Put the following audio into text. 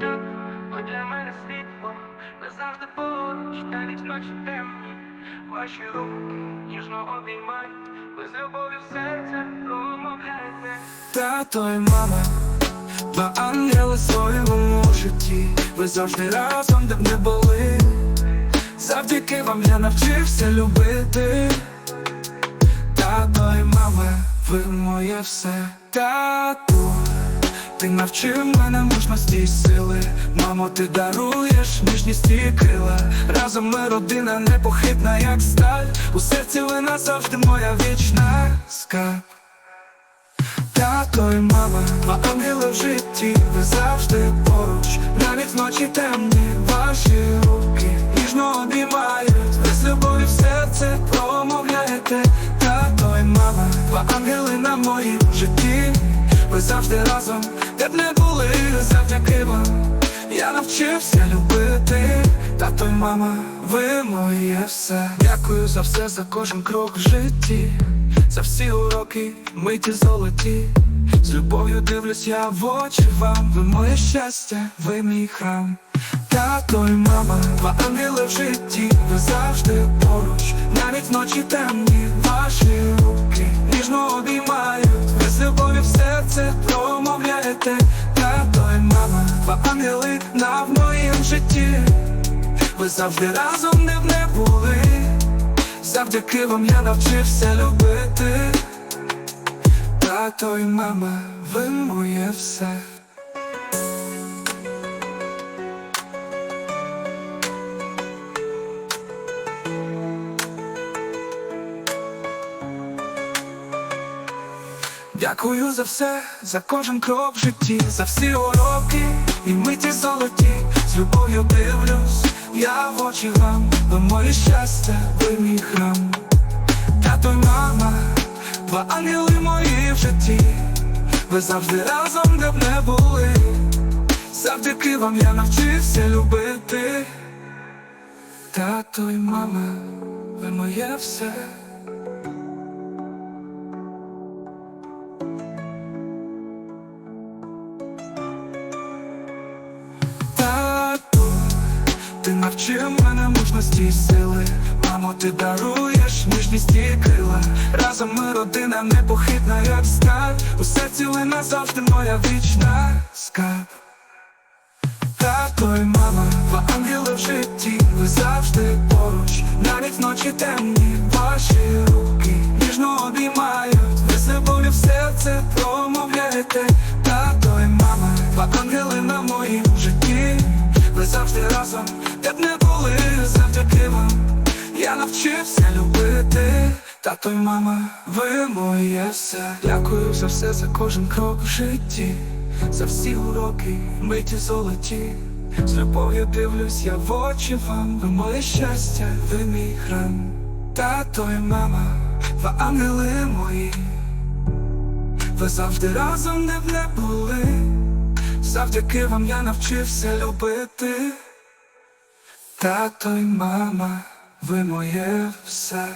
майдан, ви для мене світло, ви завжди поруч, навіть ночі темні, ваші руки ніжно обіймають, ви з любов'ю серце промовляєте. Тато і мама, два ангели своєму житті. Ви завжди разом, де б не були. Завдяки вам я навчився любити. Тато і мама, ви моє все. Тату, ти навчив мене мужності й сили. Мамо, ти даруєш ніжність і крила. Разом ми родина непохитна, як сталь. У серці ви назавжди моя вічна скарб. Тато і мама, два ангели в житті, ви завжди поруч, навіть вночі темні ваші руки ви завжди разом, де б не були, завдяки вам. Я навчився любити, тато й мама, ви моє все. Дякую за все, за кожен крок в житті, за всі уроки, миті золоті. З любов'ю дивлюсь я в очі вам, ви моє щастя, ви мій храм. Тато й мама, два ангели в житті, ви завжди поруч, навіть вночі темні ваші мама, ангели на в моїм житті, ви завжди разом не в не були, завдяки вам я навчився любити. Тато й мама, ви моє все. Дякую за все, за кожен крок в житті, за всі уроки і миті золоті. З любов'ю дивлюсь, я в очі вам, ви моє щастя, ви мій храм. Тато й мама, два ангели мої в житті, ви завжди разом, де б не були. Завдяки вам я навчився любити. Тато й мама, ви моє все. Ти навчив мене мужності і сили. Мамо, ти даруєш ніжність і крила. Разом ми родина непохитна, як сталь. Усе ціле назавжди моя вічна скарб. Тато й мама, два ангели в житті, ви завжди поруч, навіть вночі темні ваші навчився любити, тато й мама, ви моє все. Дякую за все, за кожен крок в житті, за всі уроки, миті золоті. З любов'ю дивлюсь я в очі вам, ви моє щастя, ви мій храм. Тато й мама, ви ангели мої, ви завжди разом не б не були. Завдяки вам я навчився любити. Тато й мама, ви моє все.